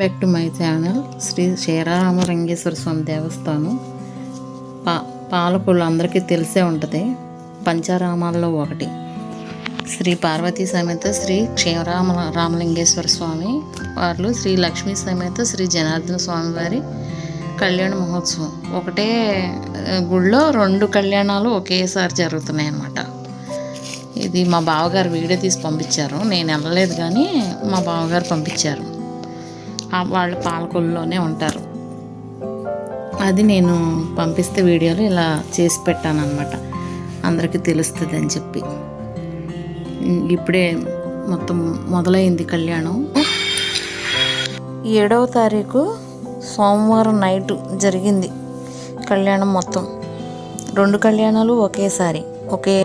Back to my channel Sri Sriramalingeswara Swamy దేవస్థానం. పా పాలకులు అందరికీ తెలిసే ఉంటుంది. పంచారామాల్లో ఒకటి. శ్రీ పార్వతీ సమేత శ్రీ క్షీరామ రామలింగేశ్వర స్వామి వారు శ్రీ లక్ష్మీ సమేత శ్రీ జనార్దన స్వామి వారి కళ్యాణ మహోత్సవం. ఒకటే గుళ్ళో రెండు కళ్యాణాలు ఒకేసారి జరుగుతున్నాయి అన్నమాట ఇది మా బావగారు వీడియో తీసి పంపించారు. నేను వెళ్ళలేదు కానీ మా బావగారు పంపించారు. వాళ్ళు పాలకొల్లోనే ఉంటారు. అది నేను పంపిస్తే వీడియోలో ఇలా చేసి పెట్టాను అనమాట అందరికీ తెలుస్తుంది అని చెప్పి. ఇప్పుడే మొత్తం మొదలైంది కళ్యాణం. ఏడవ తారీఖు సోమవారం నైట్ జరిగింది కళ్యాణం మొత్తం. రెండు కళ్యాణాలు ఒకేసారి ఒకే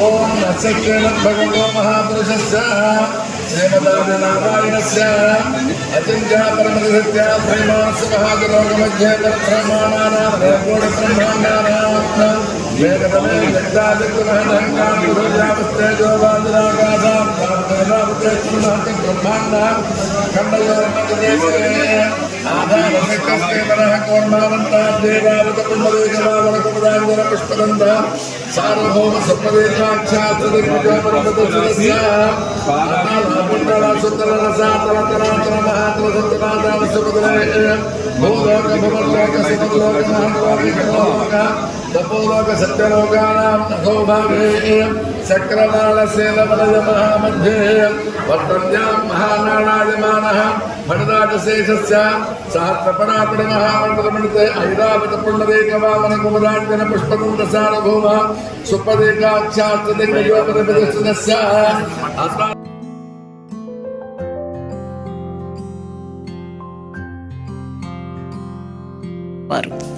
ఓం నక్షత్రేణ భగవో మహాపురుషస్య శ్రీమదానారాయణస్య అచింత్య పరమసత్య త్రైమానస్య మహాజలోక మధ్య బ్రహ్మాణానాం కోటి బ్రహ్మాండానాం వేదమే జగదాదిత్యమహంకాం గురుజామస్తేజో వాదిరాగాసాం కామేనామతేత్రుమహంతం బ్రహ్మాండాం ఖండయోర్మదేశే ఆధారశక్తస్తే तपोलोक सत्यलोकानां तथोभागे शक्रमालसेनपदयमहामध्ये वर्तन्यां महानाणायमानः भरदाटशेषस्य सहस्रपरापणमहामण्डलमणिते ऐरावतपुण्डरेकवामनकुमराञ्जन पुष्पकुन्दसारभूमः सुपदेकाख्यात्रदिग्गजोपदपदस्य వారు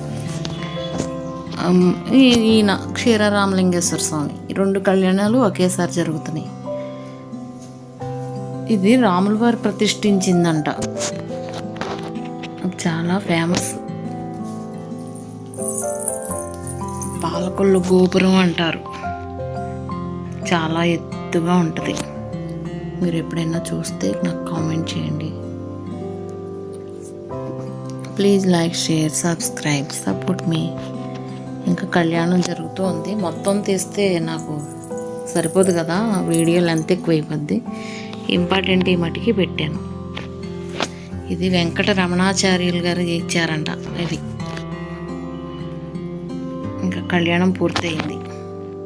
ఈ- ఈయన క్షీరరామలింగేశ్వర స్వామి. ఈ రెండు కళ్యాణాలు ఒకేసారి జరుగుతున్నాయి. ఇది రాముల వారు ప్రతిష్ఠించిందంట. చాలా ఫేమస్. పాలకొల్లు గోపురం అంటారు. చాలా ఎత్తుగా ఉంటుంది. మీరు ఎప్పుడైనా చూస్తే నాకు కామెంట్ చేయండి. Please like share subscribe support మీ ఇంకా కళ్యాణం జరుగుతూ ఉంది. మొత్తం తీస్తే నాకు సరిపోదు కదా. వీడియో లెంత్ ఎక్కువ అయిపోద్ది ఇంపార్టెంట్ ఈ మటుకి పెట్టాను. ఇది వెంకట రమణాచార్యులు గారు ఇచ్చారంట ఇది. ఇంకా కళ్యాణం పూర్తయింది.